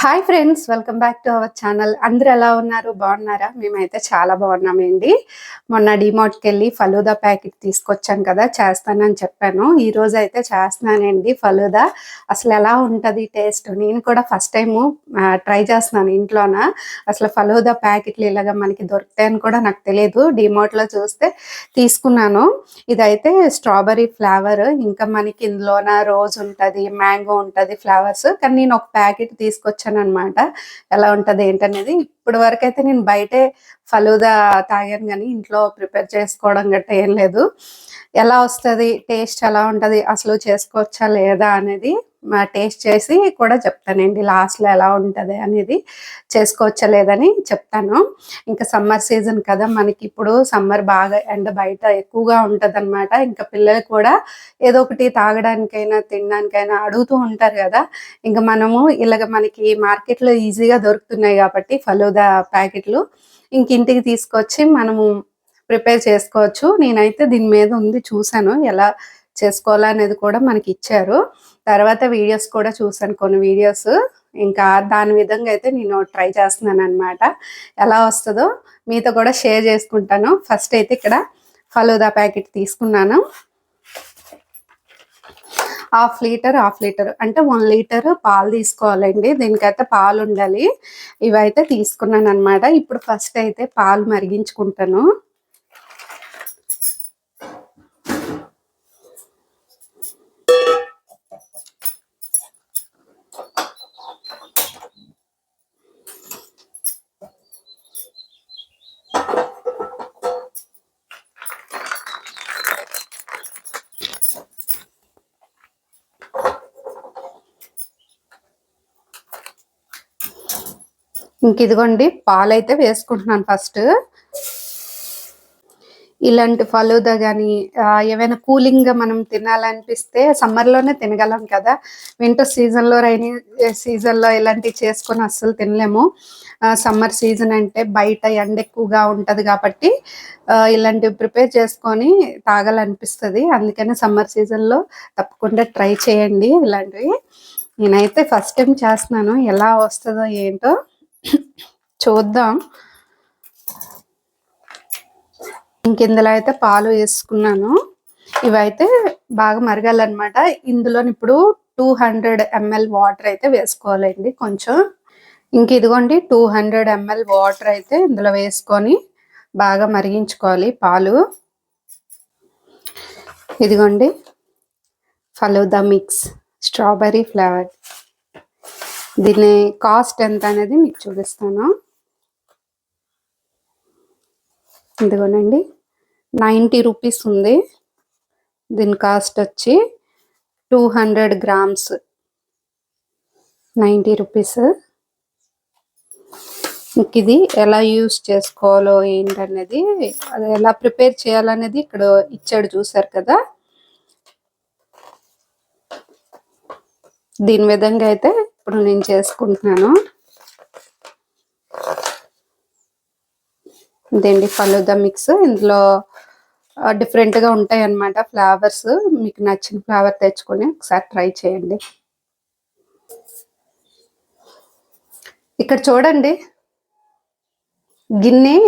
Hi friends welcome back to our channel అందరూ ఎలా ఉన్నారు? బాగున్నారా? మేమైతే చాలా బాగున్నామండి. మొన్న డిమార్ట్కి వెళ్ళి ఫలూదా ప్యాకెట్ తీసుకొచ్చాను కదా చేస్తానని చెప్పాను. ఈ రోజు అయితే చేస్తున్నానండి ఫలూదా అసలు ఎలా ఉంటుంది టేస్ట్ నేను కూడా ఫస్ట్ టైం ట్రై చేస్తున్నాను ఇంట్లోన? అసలు ఫలూదా ప్యాకెట్లు ఇలాగా మనకి దొరుకుతాయని కూడా నాకు తెలియదు డిమార్ట్లో చూస్తే తీసుకున్నాను. ఇదైతే స్ట్రాబెరీ ఫ్లేవర్ ఇంకా మనకి ఇందులోన రోజ్ ఉంటుంది మ్యాంగో ఉంటుంది ఫ్లవర్స్ కానీ నేను ఒక ప్యాకెట్ తీసుకొచ్చాను. అనమాట ఎలా ఉంటది ఏంటనేది. ఇప్పటి వరకు అయితే నేను బయటే ఫలూదా తాగాను కానీ ఇంట్లో ప్రిపేర్ చేసుకోవడం గట్రా ఏం లేదు. ఎలా వస్తుంది టేస్ట్ ఎలా ఉంటది అసలు చేసుకోవచ్చా లేదా అనేది టేస్ట్ చేసి కూడా చెప్తానండి. లాస్ట్లో ఎలా ఉంటుంది అనేది చేసుకోవచ్చా లేదని చెప్తాను. ఇంకా సమ్మర్ సీజన్ కదా మనకి ఇప్పుడు సమ్మర్ బాగా ఎండ బయట ఎక్కువగా ఉంటుంది అనమాట ఇంకా పిల్లలు కూడా ఏదో ఒకటి తాగడానికైనా తినడానికైనా అడుగుతూ ఉంటారు కదా. ఇంకా మనము ఇలాగ మనకి మార్కెట్లో ఈజీగా దొరుకుతున్నాయి కాబట్టి ఫలూదా ప్యాకెట్లు ఇంక ఇంటికి తీసుకొచ్చి మనము ప్రిపేర్ చేసుకోవచ్చు. నేనైతే దీని మీద ఉంది చూసాను ఎలా చేసుకోవాలనేది కూడా మనకి ఇచ్చారు. తర్వాత వీడియోస్ కూడా చూసాను కొన్ని వీడియోస్. ఇంకా దాని విధంగా అయితే నేను ట్రై చేస్తున్నాను అనమాట ఎలా వస్తుందో మీతో కూడా షేర్ చేసుకుంటాను. ఫస్ట్ అయితే ఇక్కడ ఫలూదా ప్యాకెట్ తీసుకున్నాను. Half litre half litre. అంటే వన్ లీటర్ పాలు తీసుకోవాలండి. దీనికైతే పాలు ఉండాలి. ఇవైతే తీసుకున్నాను అనమాట ఇప్పుడు ఫస్ట్ అయితే పాలు మరిగించుకుంటాను. ఇంక ఇదిగోండి పాలైతే వేసుకుంటున్నాను ఫస్ట్. ఇలాంటి ఫలూదా కానీ ఏమైనా కూలింగ్గా మనం తినాలనిపిస్తే సమ్మర్లోనే తినగలం కదా. వింటర్ సీజన్లో రైనీ సీజన్లో ఇలాంటివి చేసుకొని అస్సలు తినలేము. సమ్మర్ సీజన్ అంటే బయట ఎండ ఎక్కువగా ఉంటుంది కాబట్టి ఇలాంటివి ప్రిపేర్ చేసుకొని తాగాలనిపిస్తుంది. అందుకనే సమ్మర్ సీజన్లో తప్పకుండా ట్రై చేయండి ఇలాంటివి. నేనైతే ఫస్ట్ టైం చేస్తున్నాను. ఎలా వస్తుందో ఏంటో చూద్దాం. ఇంక ఇందులో అయితే పాలు వేసుకున్నాను. ఇవైతే బాగా మరగాలన్నమాట. ఇందులో ఇప్పుడు టూ హండ్రెడ్ ఎంఎల్ వాటర్ అయితే వేసుకోవాలండి కొంచెం. ఇంక ఇదిగోండి టూ హండ్రెడ్ ఎంఎల్ వాటర్ అయితే ఇందులో వేసుకొని బాగా మరిగించుకోవాలి పాలు. ఇదిగోండి ఫలూదా మిక్స్ స్ట్రాబెర్రీ ఫ్లేవర్. దీని కాస్ట్ ఎంత అనేది మీకు చూపిస్తాను. ఇదిగోనండి నైంటీ రూపీస్ ఉంది. దీని కాస్ట్ వచ్చి two hundred grams. Ninety rupees. ఇది ఎలా యూస్ చేసుకోవాలో ఏంటనేది అది ఎలా ప్రిపేర్ చేయాలనేది ఇక్కడ ఇచ్చాడు చూసారు కదా. దీని విధంగా అయితే ఇప్పుడు నేను చేసుకుంటున్నాను. ఇదేంటి ఫలూదా మిక్స్? ఇందులో డిఫరెంట్గా ఉంటాయి అన్నమాట ఫ్లేవర్స్. మీకు నచ్చిన ఫ్లేవర్ తెచ్చుకొని ఒకసారి ట్రై చేయండి. ఇక్కడ చూడండి. గిన్నె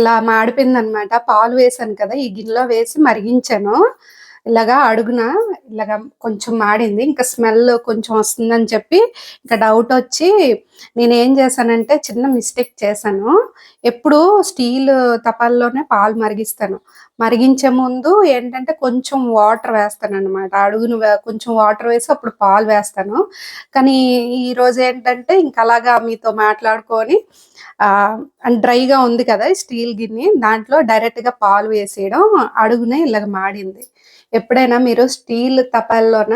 ఇలా మాడిపోయింది అనమాట పాలు వేసాను కదా ఈ గిన్నెలో వేసి మరిగించాను. ఇలాగా అడుగున ఇలాగా కొంచెం మాడింది ఇంకా స్మెల్ కొంచెం వస్తుందని చెప్పి ఇంకా డౌట్ వచ్చి నేను ఏం చేశానంటే చిన్న మిస్టేక్ చేశాను. ఎప్పుడు స్టీల్ తపాల్లోనే పాలు మరిగిస్తాను. మరిగించే ముందు ఏంటంటే కొంచెం వాటర్ వేస్తాను అనమాట అడుగును కొంచెం వాటర్ వేసి అప్పుడు పాలు వేస్తాను. కానీ ఈరోజు ఏంటంటే ఇంకా అలాగా మీతో మాట్లాడుకొని డ్రైగా ఉంది కదా స్టీల్ గిన్నె. దాంట్లో డైరెక్ట్గా పాలు వేసేయడం అడుగునే ఇలాగ మాడింది. ఎప్పుడైనా మీరు స్టీల్ తపాల్లోన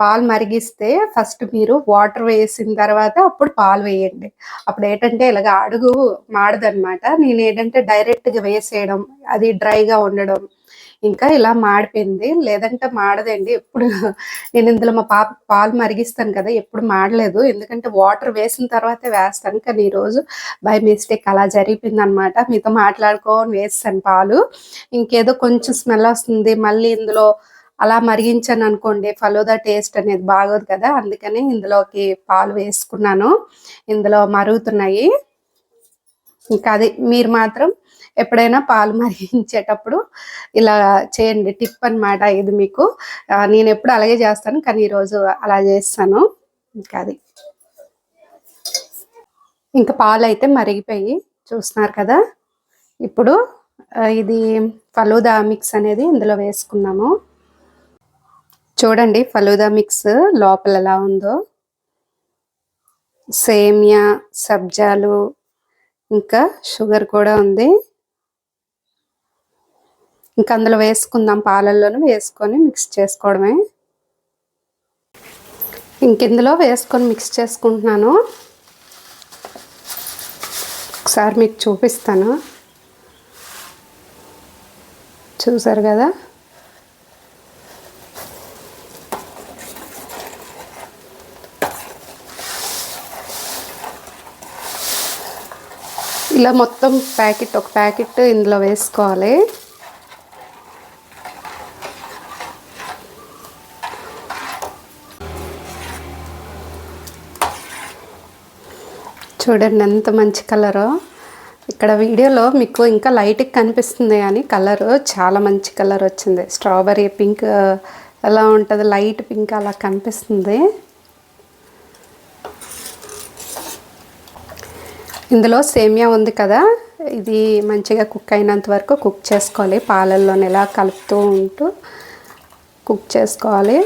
పాలు మరిగిస్తే ఫస్ట్ మీరు వాటర్ వేసిన తర్వాత అప్పుడు పాలు వేయండి. అప్పుడు ఏంటంటే ఇలాగ అడుగు మాడదనమాట నేను ఏంటంటే డైరెక్ట్గా వేసేయడం అది డ్రైగా ఉండడం ఇంకా ఇలా మాడిపోయింది. లేదంటే మాడదండి. ఎప్పుడు నేను ఇందులో మా పాప పాలు మరిగిస్తాను కదా ఎప్పుడు మాడలేదు. ఎందుకంటే వాటర్ వేసిన తర్వాతే వేస్తాను. కానీ ఈరోజు బై మిస్టేక్ అలా జరిగిపోయింది అనమాట మీతో మాట్లాడుకోని వేస్తాను పాలు. ఇంకేదో కొంచెం స్మెల్ వస్తుంది. మళ్ళీ ఇందులో అలా మరిగించాను అనుకోండి ఫలోదా టేస్ట్ అనేది బాగోదు కదా. అందుకని ఇందులోకి పాలు వేసుకున్నాను. ఇందులో మరుగుతున్నాయి. ఇంకా అది మీరు మాత్రం ఎప్పుడైనా పాలు మరిగించేటప్పుడు ఇలా చేయండి. టిప్ అన్నమాట ఇది మీకు. నేను ఎప్పుడు అలాగే చేస్తాను కానీ ఈరోజు అలా చేస్తాను. ఇంకా అది. ఇంకా పాలు అయితే మరిగిపోయి చూస్తున్నారు కదా. ఇప్పుడు ఇది ఫలూదా మిక్స్ అనేది ఇందులో వేసుకున్నాము. చూడండి ఫలూదా మిక్స్ లోపల ఎలా ఉందో. సేమియా సబ్జాలు ఇంకా షుగర్ కూడా ఉంది. ఇంకా అందులో వేసుకుందాం పాలల్లోనూ వేసుకొని మిక్స్ చేసుకోవడమే. ఇంకెందులో వేసుకొని మిక్స్ చేసుకుంటున్నాను. ఒకసారి మీకు చూపిస్తాను. చూసారు కదా? ఇలా మొత్తం ప్యాకెట్ ఒక ప్యాకెట్ ఇందులో వేసుకోవాలి. చూడండి ఎంత మంచి కలరో. ఇక్కడ వీడియోలో మీకు ఇంకా లైట్కి కనిపిస్తుంది కానీ కలరు చాలా మంచి కలర్ వచ్చింది. స్ట్రాబెర్రీ పింక్ ఎలా ఉంటుంది? లైట్ పింక్ అలా కనిపిస్తుంది. ఇందులో సేమియా ఉంది కదా. ఇది మంచిగా కుక్ అయినంత వరకు కుక్ చేసుకోవాలి. పాలల్లో ఇలా కలుపుతూ ఉంటూ కుక్ చేసుకోవాలి.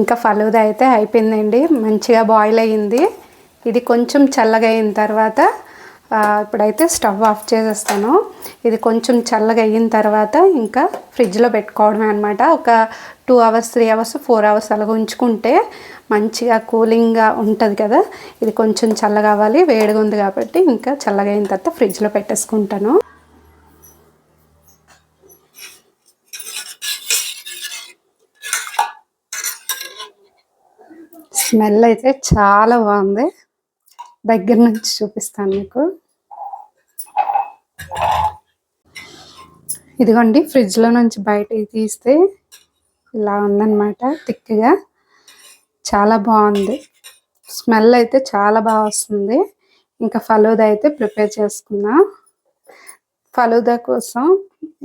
ఇంకా ఫలూదా అయితే అయిపోయిందండి. మంచిగా బాయిల్ అయ్యింది. ఇది కొంచెం చల్లగా అయిన తర్వాత ఇప్పుడైతే స్టవ్ ఆఫ్ చేసేస్తాను. ఇది కొంచెం చల్లగా అయిన తర్వాత ఇంకా ఫ్రిడ్జ్లో పెట్టుకోవడమే అనమాట ఒక two hours three hours four hours అలాగ ఉంచుకుంటే మంచిగా కూలింగ్గా ఉంటుంది కదా. ఇది కొంచెం చల్లగా అవ్వాలి వేడిగా ఉంది కాబట్టి ఇంకా చల్లగా అయిన తర్వాత ఫ్రిడ్జ్లో పెట్టేసుకుంటాను. స్మెల్ అయితే చాలా బాగుంది. దగ్గర నుంచి చూపిస్తాను మీకు. ఇదిగోండి ఫ్రిడ్జ్లో నుంచి బయటికి తీస్తే ఇలా ఉందన్నమాట థిక్గా. చాలా బాగుంది. స్మెల్ అయితే చాలా బాగా వస్తుంది. ఇంకా ఫలూదా అయితే ప్రిపేర్ చేసుకున్నా. ఫలూదా కోసం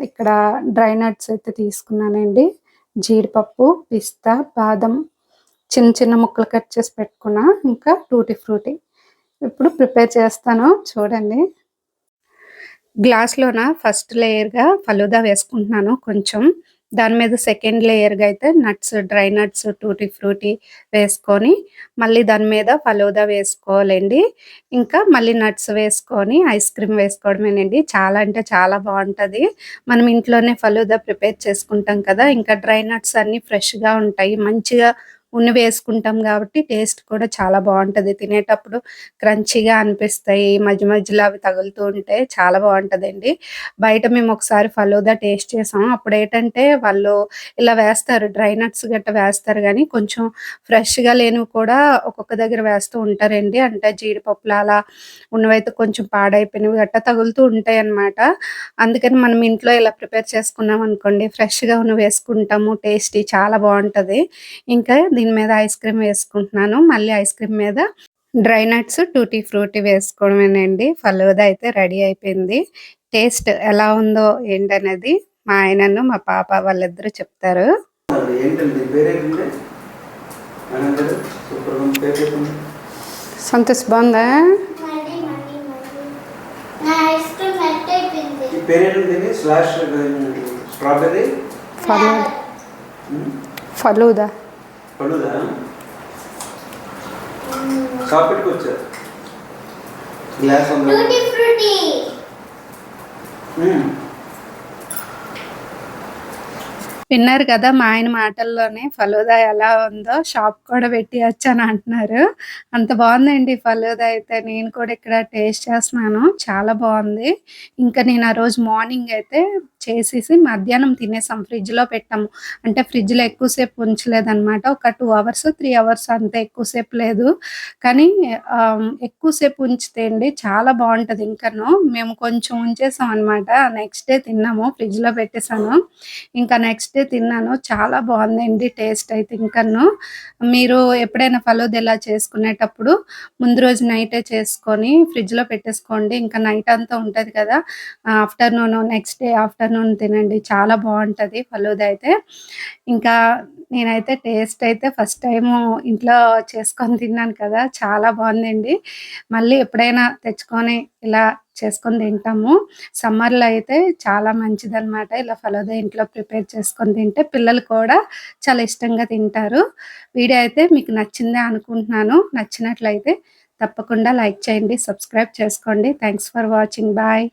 ఇక్కడ డ్రై నట్స్ అయితే తీసుకున్నానండి. జీడిపప్పు పిస్తా బాదం చిన్న చిన్న ముక్కలు కట్ చేసి పెట్టుకున్నా. ఇంకా టూటీ ఫ్రూటీ. ఇప్పుడు ప్రిపేర్ చేస్తాను. చూడండి. గ్లాస్లోన ఫస్ట్ లేయర్గా ఫలూదా వేసుకుంటున్నాను కొంచెం. దాని మీద సెకండ్ లేయర్గా అయితే nuts dry nuts tutti frutti వేసుకొని మళ్ళీ దాని మీద ఫలూదా వేసుకోవాలండి. ఇంకా మళ్ళీ నట్స్ వేసుకొని ఐస్ క్రీమ్ వేసుకోవడమేనండి. చాలా అంటే చాలా బాగుంటుంది. మనం ఇంట్లోనే ఫలూదా ప్రిపేర్ చేసుకుంటాం కదా ఇంకా డ్రై నట్స్ అన్నీ ఫ్రెష్గా ఉంటాయి. మంచిగా ఉన్ని వేసుకుంటాం కాబట్టి టేస్ట్ కూడా చాలా బాగుంటది. తినేటప్పుడు క్రంచీగా అనిపిస్తాయి. మధ్య మధ్యలో అవి తగులుతూ ఉంటే చాలా బాగుంటుందండి. బయట మేము ఒకసారి ఫలూదా టేస్ట్ చేసాం అప్పుడు ఏంటంటే వాళ్ళు ఇలా వేస్తారు. డ్రై నట్స్ గట్ట వేస్తారు కానీ కొంచెం ఫ్రెష్గా లేనివి కూడా ఒక్కొక్క దగ్గర వేస్తూ ఉంటారండి. అంటే జీడిపప్పులు అలా ఉన్నవైతే కొంచెం పాడైపోయినవి గట్ట తగులుతూ ఉంటాయి అన్నమాట అందుకని మనం ఇంట్లో ఇలా ప్రిపేర్ చేసుకున్నాం అనుకోండి ఫ్రెష్గా ఉన్న వేసుకుంటాము. టేస్టీ చాలా బాగుంటది. ఇంకా దీని మీద ఐస్ క్రీమ్ వేసుకుంటున్నాను. మళ్ళీ ఐస్ క్రీమ్ మీద డ్రై నట్స్ టూటీ ఫ్రూటీ వేసుకోవడమేనండి. ఫలూదా అయితే రెడీ అయిపోయింది. టేస్ట్ ఎలా ఉందో ఏంటనేది మా ఆయనను మా పాప వాళ్ళిద్దరూ చెప్తారు. సంతోష్ బాగుందా? ఫలూదా? పడుదా? షాప్ పెట్టుకొచ్చారు గ్లాస్ ఉంది. విన్నారు కదా మా ఆయన మాటల్లోనే ఫలూదా ఎలా ఉందో షాప్ కూడా పెట్టి వచ్చాను అంటున్నారు. అంత బాగుందండి ఫలూదా అయితే నేను కూడా ఇక్కడ టేస్ట్ చేస్తున్నాను చాలా బాగుంది. ఇంకా నేను ఆ రోజు మార్నింగ్ అయితే చేసేసి మధ్యాహ్నం తినేసాం. ఫ్రిడ్జ్లో పెట్టాము. అంటే ఫ్రిడ్జ్లో ఎక్కువసేపు ఉంచలేదన్నమాట. ఒక టూ అవర్స్ త్రీ అవర్స్ అంతే ఎక్కువసేపు లేదు. కానీ ఎక్కువసేపు ఉంచితే అండి చాలా బాగుంటుంది. ఇంకను మేము కొంచెం ఉంచేసాం అనమాట నెక్స్ట్ డే తిన్నాము ఫ్రిడ్జ్లో పెట్టేసాను. ఇంకా నెక్స్ట్ డే తిన్నాను. చాలా బాగుందండి టేస్ట్ అయితే ఇంకను. మీరు ఎప్పుడైనా ఫలోది ఇలా చేసుకునేటప్పుడు ముందు రోజు నైటే చేసుకొని ఫ్రిడ్జ్లో పెట్టేసుకోండి. ఇంకా నైట్ అంతా ఉంటుంది కదా afternoon next day afternoon afternoon తినండి. చాలా బాగుంటుంది ఫలూదా అయితే. ఇంకా నేనైతే టేస్ట్ అయితే ఫస్ట్ టైం ఇంట్లో చేసుకొని తిన్నాను కదా చాలా బాగుందండి. మళ్ళీ ఎప్పుడైనా తెచ్చుకొని ఇలా చేసుకొని తింటాము. సమ్మర్లో అయితే చాలా మంచిదన్నమాట. ఇలా ఫలూదా ఇంట్లో ప్రిపేర్ చేసుకొని తింటే పిల్లలు కూడా చాలా ఇష్టంగా తింటారు. వీడియో అయితే మీకు నచ్చిందే అనుకుంటున్నాను. నచ్చినట్లయితే తప్పకుండా లైక్ చేయండి సబ్స్క్రైబ్ చేసుకోండి. Thanks for watching. బాయ్.